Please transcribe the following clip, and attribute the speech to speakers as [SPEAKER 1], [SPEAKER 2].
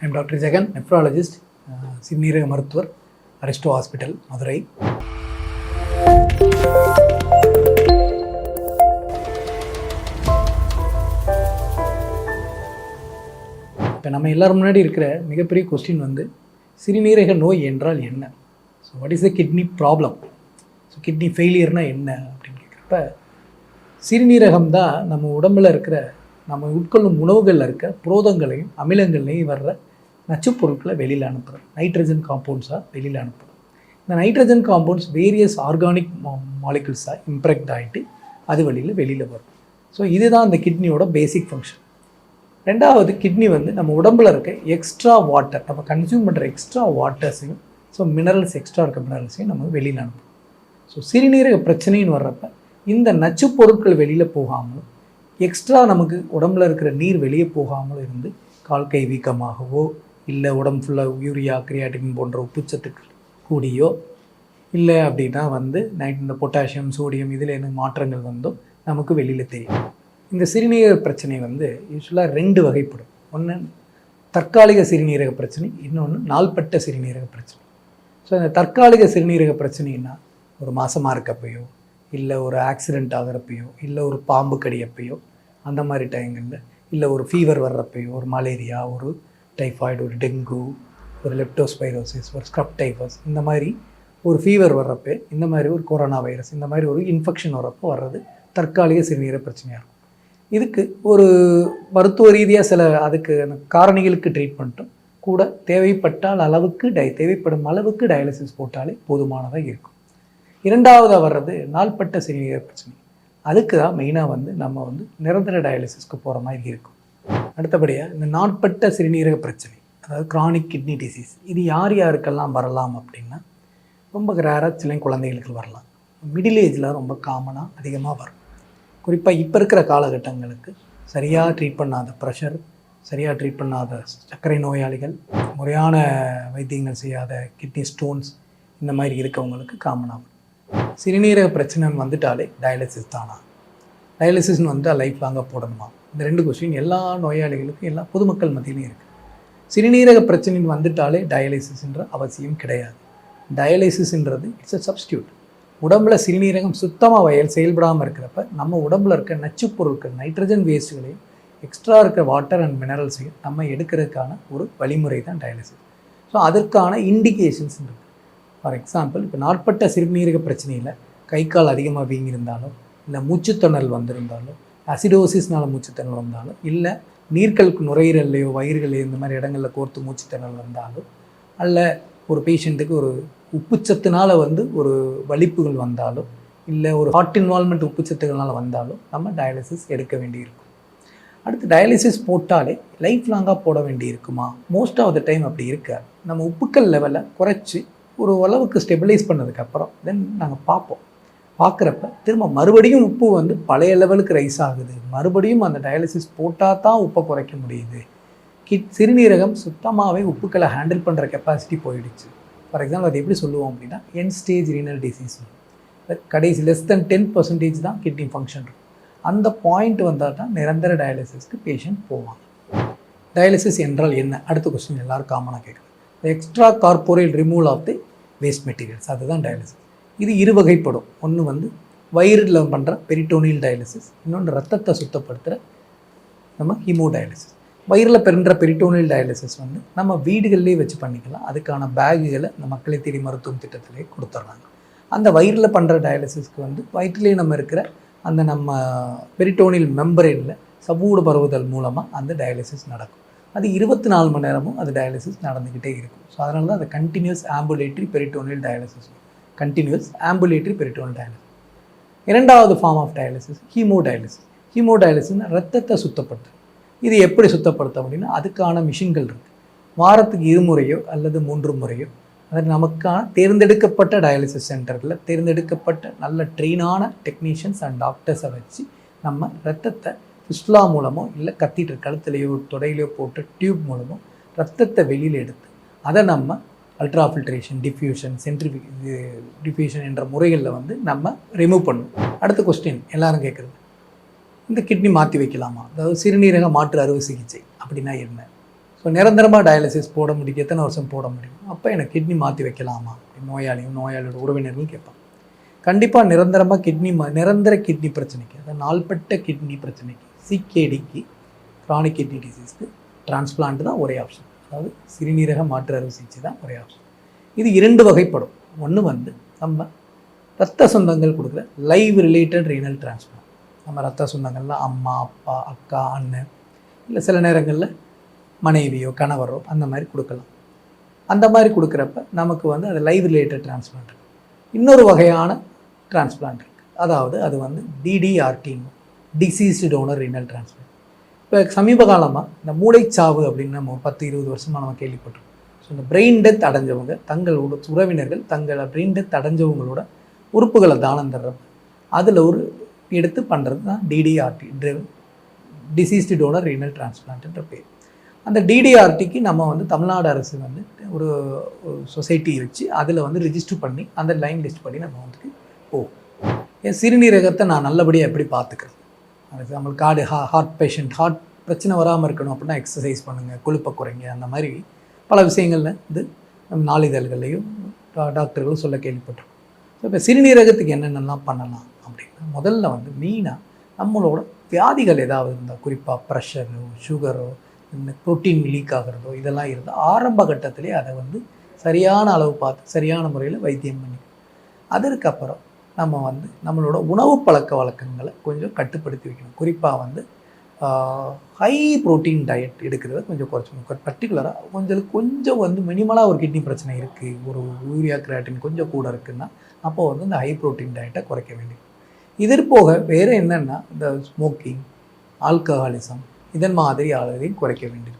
[SPEAKER 1] I'm doctor Jagan nephrologist சிறுநீரக மருத்துவர் Aristo hospital Madurai இப்போ நம்ம எல்லோரும் முன்னாடி இருக்கிற மிகப்பெரிய கொஸ்டின் வந்து சிறுநீரக நோய் என்றால் என்ன? So what is the kidney problem so kidney ஃபெயிலியர்னால் என்ன அப்படின்னு கேட்குறப்ப சிறுநீரகம் தான் நம்ம உடம்புல இருக்கிற நம்ம உட்கொள்ளும் உணவுகளில் இருக்க புரோதங்களையும் அமிலங்களையும் வர்ற நச்சு பொருட்களை வெளியில் அனுப்புகிறோம் நைட்ரஜன் காம்பவுண்ட்ஸாக வெளியில் அனுப்புகிறோம் இந்த நைட்ரஜன் காம்பவுண்ட்ஸ் வேரியஸ் ஆர்கானிக் மாலிகுல்ஸாக இம்ப்ரெக்ட் ஆகிட்டு அது வழியில் வெளியில் வரும். ஸோ இதுதான் அந்த கிட்னியோட பேசிக் ஃபங்க்ஷன் ரெண்டாவது கிட்னி வந்து நம்ம உடம்புல இருக்க எக்ஸ்ட்ரா வாட்டர் நம்ம கன்சியூம் பண்ணுற எக்ஸ்ட்ரா வாட்டர்ஸையும் ஸோ மினரல்ஸ் எக்ஸ்ட்ரா இருக்க மினரல்ஸையும் நம்ம வெளியில் அனுப்பும் ஸோ சிறுநீரக பிரச்சனைன்னு வர்றப்ப இந்த நச்சு பொருட்கள் வெளியில் போகாமலும் எக்ஸ்ட்ரா நமக்கு உடம்புல இருக்கிற நீர் வெளியே போகாமலும் இருந்து கால் கை வீக்கமாகவோ இல்லை உடம்பு ஃபுல்லாக யூரியா கிரியாட்டின் போன்ற உப்புச்சத்துக்கள் கூடியோ இல்லை அப்படின்னா வந்து நைட் இந்த பொட்டாசியம் சோடியம் இதில் என்ன மாற்றங்கள் வந்தோ நமக்கு வெளியில் தெரியும். இந்த சிறுநீரக பிரச்சனை வந்து யூஸ்வலாக ரெண்டு வகைப்படும். ஒன்று தற்காலிக சிறுநீரக பிரச்சனை இன்னொன்று நாள்பட்ட சிறுநீரக பிரச்சனை. ஸோ இந்த தற்காலிக சிறுநீரக பிரச்சனைன்னா ஒரு மாதமாக இருக்கப்பையோ இல்லை ஒரு ஆக்சிடெண்ட் ஆகிறப்பையோ இல்லை ஒரு பாம்பு கடியப்பையோ அந்த மாதிரி டைங்களில் இல்லை ஒரு ஃபீவர் வர்றப்பையோ ஒரு மலேரியா ஒரு டைஃபாய்டு ஒரு டெங்கு ஒரு லெப்டோஸ்பைரோசிஸ் ஒரு ஸ்க்ரப் டைஃபஸ் இந்த மாதிரி ஒரு ஃபீவர் வர்றப்போ இந்த மாதிரி ஒரு கொரோனா வைரஸ் இந்த மாதிரி ஒரு இன்ஃபெக்ஷன் வர்றப்போ வர்றது தற்காலிக சிறுநீரக பிரச்சனையாக இருக்கும். இதுக்கு ஒரு மருத்துவ ரீதியாக சில அதுக்கு அந்த காரணிகளுக்கு ட்ரீட்மெண்ட்டும் கூட தேவைப்பட்டால் அளவுக்கு டை தேவைப்படும் அளவுக்கு டயாலிசிஸ் போட்டாலே போதுமானதாக இருக்கும். இரண்டாவதாக வர்றது நாள்பட்ட சிறுநீரக பிரச்சனை. அதுக்கு தான் மெயினாக வந்து நம்ம வந்து நிரந்தர டயாலிசிஸ்க்கு போகிற மாதிரி இருக்கும். அடுத்தபடியாக இந்த நாட்பட்ட சிறுநீரக பிரச்சனை அதாவது கிரானிக் கிட்னி டிசீஸ் இது யார் யாருக்கெல்லாம் வரலாம் அப்படின்னா ரொம்ப ரேராக சில குழந்தைகளுக்கு வரலாம். மிடில் ஏஜில் ரொம்ப காமனாக அதிகமாக வரும். குறிப்பாக இப்போ இருக்கிற காலகட்டங்களுக்கு சரியாக ட்ரீட் பண்ணாத ப்ரெஷர் சரியாக ட்ரீட் பண்ணாத சர்க்கரை நோயாளிகள் முறையான வைத்தியங்கள் செய்யாத கிட்னி ஸ்டோன்ஸ் இந்த மாதிரி இருக்கவங்களுக்கு காமனாகும் சிறுநீரக பிரச்சனை வந்துட்டாலே டயாலிசிஸ் தானா? டயாலிசிஸ்னு வந்துட்டால் லைஃப் லாங்காக போடணுமா? இந்த ரெண்டு கொஸ்டின் எல்லா நோயாளிகளுக்கும் எல்லா பொதுமக்கள் மத்தியிலும் இருக்குது சிறுநீரக பிரச்சனைன்னு வந்துட்டாலே டயாலிசிஸ்ன்ற அவசியம் கிடையாது. டயாலிசிஸ்ன்றது இட்ஸ் அ சப்ஸ்டியூட் உடம்புல சிறுநீரகம் சுத்தமாக வயல் செயல்படாமல் இருக்கிறப்ப நம்ம உடம்புல இருக்க நச்சுப் பொருட்கள் நைட்ரஜன் வேஸ்ட்டுகளையும் எக்ஸ்ட்ரா இருக்க வாட்டர் அண்ட் மினரல்ஸையும் நம்ம எடுக்கிறதுக்கான ஒரு வழிமுறை தான் டயாலிசிஸ். ஸோ அதற்கான இண்டிகேஷன்ஸ் இருக்குது ஃபார் எக்ஸாம்பிள் இப்போ நாட்பட்ட சிறுநீரக பிரச்சனையில் கை கால் அதிகமாக வீங்கியிருந்தாலும் இல்லை மூச்சுத்தொணல் வந்திருந்தாலும் அசிடோசிஸ்னால மூச்சுத்திணறல் வந்தாலும் இல்லை நீர்களுக்கு நுரையீரல்லையோ வயிறுகளையோ இந்த மாதிரி இடங்களில் கோர்த்து மூச்சுத்திணறல் வந்தாலும் அல்ல ஒரு பேஷண்ட்டுக்கு ஒரு உப்புச்சத்துனால் வந்து ஒரு வலிப்புகள் வந்தாலும் இல்லை ஒரு ஹார்ட் இன்வால்மெண்ட் உப்புச்சத்துகள்னால வந்தாலும் நம்ம டயாலிசிஸ் எடுக்க வேண்டியிருக்கும். அடுத்து டயாலிசிஸ் போட்டாலே லைஃப் லாங்காக போட வேண்டி இருக்குமா மோஸ்ட் ஆஃப் த டைம் அப்படி இருக்காது. நம்ம உப்புக்கள் லெவலை குறைச்சி ஒரு அளவுக்கு ஸ்டெபிலைஸ் பண்ணதுக்கப்புறம் தென் நாங்கள் பார்ப்போம். பார்க்குறப்ப திரும்ப மறுபடியும் உப்பு வந்து பழைய லெவலுக்கு ரைஸ் ஆகுது. மறுபடியும் அந்த டயாலிசிஸ் போட்டால் தான் உப்பை குறைக்க முடியுது. கிட் சிறுநீரகம் சுத்தமாகவே உப்புக்களை ஹேண்டில் பண்ணுற கெப்பாசிட்டி போயிடுச்சு. ஃபார் எக்ஸாம்பிள் அது எப்படி சொல்லுவோம் அப்படின்னா என் ஸ்டேஜ் ரீனல் டிசீஸ் கடைசி லெஸ் தென் டென் பர்சன்டேஜ் தான் கிட்னி ஃபங்க்ஷன் இருக்கும். அந்த பாயிண்ட் வந்தால் தான் நிரந்தர டயாலிசிஸ்க்கு பேஷண்ட் போவாங்க. டயாலிசிஸ் என்றால் என்ன? அடுத்த கொஸ்டின் எல்லோரும் காமனாக கேட்குறது extra corporeal removal of the waste materials அதுதான் டயாலிசிஸ் இது இரு வகைப்படும். ஒன்று வந்து வயிறில் பண்ணுற பெரிட்டோனியல் டயாலிசிஸ் இன்னொன்று ரத்தத்தை சுத்தப்படுத்துகிற நம்ம ஹீமோ டயாலிசிஸ் வயிறில் பெறுன்ற பெரிட்டோனியல் டயாலிசிஸ் வந்து நம்ம வீடுகள்லேயே வச்சு பண்ணிக்கலாம். அதுக்கான பேகுகளை இந்த மக்களை தேடி மருத்துவம் திட்டத்திலே கொடுத்துட்றாங்க அந்த வயிறில் பண்ணுற டயாலிசிஸ்க்கு வந்து வயிற்றுலேயே நம்ம இருக்கிற அந்த நம்ம பெரிட்டோனியல் மெம்பரேனில் சமூட பரவுதல் மூலமாக அந்த டயாலிசிஸ் நடக்கும். அது இருபத்தி நாலு மணி நேரமும் அது டயாலிசிஸ் நடந்துக்கிட்டே இருக்கும். ஸோ அதனால தான் அது continuous ambulatory peritoneal dialysis continuous ambulatory peritoneal dialysis இரண்டாவது form of dialysis hemo dialysis hemo ரத்தத்தை சுத்தப்படுத்து இது எப்படி சுத்தப்படுத்த அப்படின்னா அதுக்கான மிஷின்கள் இருக்குது வாரத்துக்கு இருமுறையோ அல்லது மூன்று முறையோ அது நமக்கான தேர்ந்தெடுக்கப்பட்ட டயாலிசிஸ் சென்டரில் தேர்ந்தெடுக்கப்பட்ட நல்ல ட்ரெயினான டெக்னீஷியன்ஸ் அண்ட் டாக்டர்ஸை வச்சு நம்ம ரத்தத்தை ஃபிஸ்லா மூலமோ இல்லை கத்திட்டு கழுத்துலையோ தொடையிலையோ போட்டு டியூப் மூலமோ ரத்தத்தை வெளியில் எடுத்து அதை நம்ம அல்ட்ரா ஃபில்ட்ரேஷன் டிஃப்யூஷன் சென்ட்ரிஃபி டிஃப்யூஷன் என்ற முறைகளில் வந்து நம்ம ரிமூவ் பண்ணுவோம் அடுத்த கொஸ்டின் எல்லாரும் கேட்குறது. இந்த கிட்னி மாற்றி வைக்கலாமா? அதாவது சிறுநீரக மாற்று அறுவை சிகிச்சை அப்படின்னா என்ன? ஸோ நிரந்தரமாக டயாலிசிஸ் போட முடியும். எத்தனை வருஷம் போட முடியும்? அப்போ எனக்கு கிட்னி மாற்றி வைக்கலாமா? நோயாளியும் நோயாளியோட உறவினர்களும் கேட்பாங்க. கண்டிப்பாக நிரந்தரமாக கிட்னி மா நிரந்தர கிட்னி பிரச்சனைக்கு அதாவது நாள்பட்ட கிட்னி பிரச்சனைக்கு சிகேடிக்கு க்ரானிக் கிட்னி டிசீஸ்க்கு டிரான்ஸ்பிளான்ட் தான் ஒரே ஆப்ஷன் அதாவது சிறுநீரக மாற்று அறுவை சிகிச்சை தான் முறையாகும். இது இரண்டு வகைப்படும். ஒன்று வந்து நம்ம ரத்த சொந்தங்கள் கொடுக்குற லைவ் ரிலேட்டட் ரீனல் டிரான்ஸ்பிளான் நம்ம ரத்த சொந்தங்கள்லாம் அம்மா அப்பா அக்கா அண்ணன் இல்லை சில நேரங்களில் மனைவியோ கணவரோ அந்த மாதிரி கொடுக்கலாம். அந்த மாதிரி கொடுக்குறப்ப நமக்கு வந்து அது லைவ் ரிலேட்டட் டிரான்ஸ்பிளான்ட் இருக்குது இன்னொரு வகையான டிரான்ஸ்பிளான்ட் இருக்குது அதாவது அது வந்து டிடிஆர்டின்னு டிசீஸ்டு டோனர் ரீனல் டிரான்ஸ்பிளான்ட் இப்போ சமீப காலமாக இந்த மூளைச்சாவு அப்படின்னு நம்ம ஒரு பத்து இருபது வருஷமாக நம்ம கேள்விப்பட்டிருக்கோம். ஸோ இந்த பிரெயின் டெத் அடைஞ்சவங்க தங்களோட உறவினர்கள் தங்களை பிரெயின் டெத் அடைஞ்சவங்களோட உறுப்புகளை தானம் தர்றப்ப அதில் ஒரு எடுத்து பண்ணுறது தான் டிடிஆர்டி டிசீஸ்டு டோனர் ரீனல் டிரான்ஸ்பிளான்ட்ன்ற பேர். அந்த டிடிஆர்டிக்கு நம்ம வந்து தமிழ்நாடு அரசு வந்து ஒரு சொசைட்டி வச்சு அதில் வந்து ரிஜிஸ்டர் பண்ணி அந்த லைன் லிஸ்ட் பண்ணி நம்ம வந்துட்டு போவோம். என் சிறுநீரகத்தை நான் நல்லபடியாக எப்படி பார்த்துக்கிறேன்? அது நம்மளுக்கு கார்டு ஹா ஹார்ட் பேஷண்ட் ஹார்ட் பிரச்சனை வராமல் இருக்கணும் அப்படின்னா எக்ஸசைஸ் பண்ணுங்கள் கொழுப்பை குறைங்க அந்த மாதிரி பல விஷயங்களில் வந்து நம்ம நாளிதழ்கள்லையும் டாக்டர்களும் சொல்ல கேள்விப்பட்டிருக்கோம். ஸோ இப்போ சிறுநீரகத்துக்கு என்னென்னலாம் பண்ணலாம் அப்படின்னா முதல்ல வந்து மெயினாக நம்மளோட வியாதிகள் ஏதாவது இருந்தால் குறிப்பாக ப்ரெஷரோ சுகரோ இந்த ப்ரோட்டீன் லீக் ஆகிறதோ இதெல்லாம் இருந்தால் ஆரம்ப கட்டத்திலே அதை வந்து சரியான அளவு பார்த்து சரியான முறையில் வைத்தியம் பண்ணி அதற்கப்புறம் நம்ம வந்து நம்மளோட உணவு பழக்க வழக்கங்களை கொஞ்சம் கட்டுப்படுத்தி வைக்கணும். குறிப்பாக வந்து ஹை ப்ரோட்டீன் டயட் எடுக்கிறத கொஞ்சம் குறைச்சிக்கணும். பர்டிகுலராக கொஞ்சம் கொஞ்சம் வந்து மினிமலாக ஒரு கிட்னி பிரச்சனை இருக்குது ஒரு யூரியா கிராட்டின் கொஞ்சம் கூட இருக்குன்னா அப்போ வந்து இந்த ஹை புரோட்டீன் டயட்டை குறைக்க வேண்டியது. இதற்போக போக வேறு என்னென்னா இந்த ஸ்மோக்கிங் ஆல்கஹாலிசம் இதன் மாதிரி அளவையும் குறைக்க வேண்டியது.